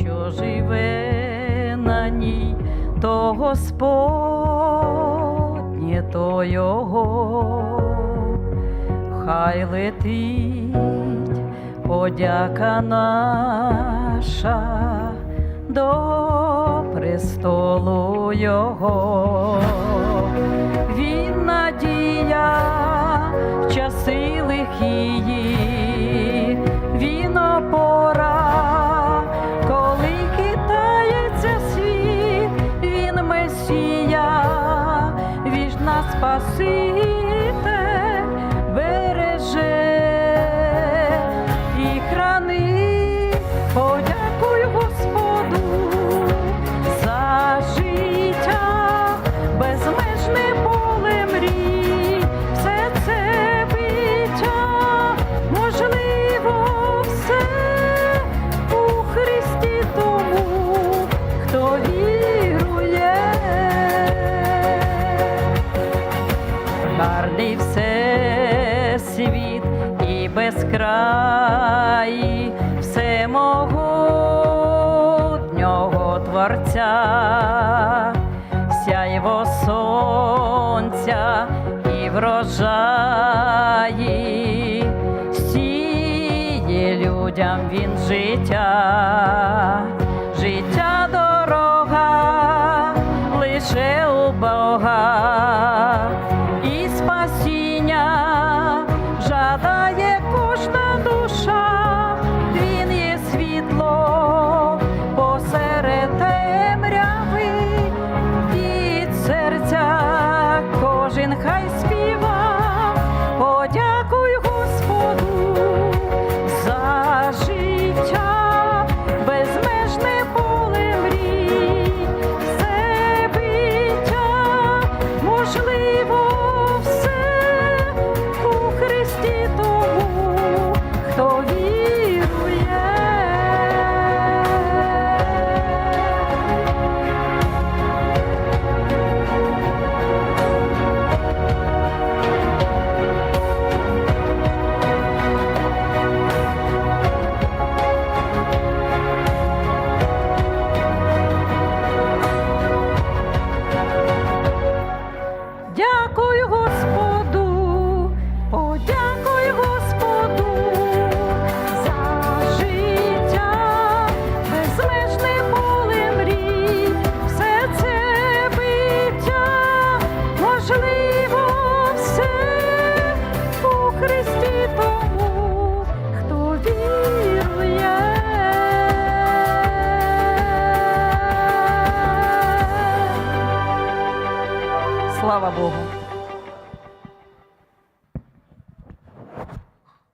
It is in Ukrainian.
що живе на ній, то Господнє, то його, хай летить подяка наша до престолу Його. despacito. краї всемогутнього творця, сяйво сонця і врожаї, сіє людям він життя. Слава Богу.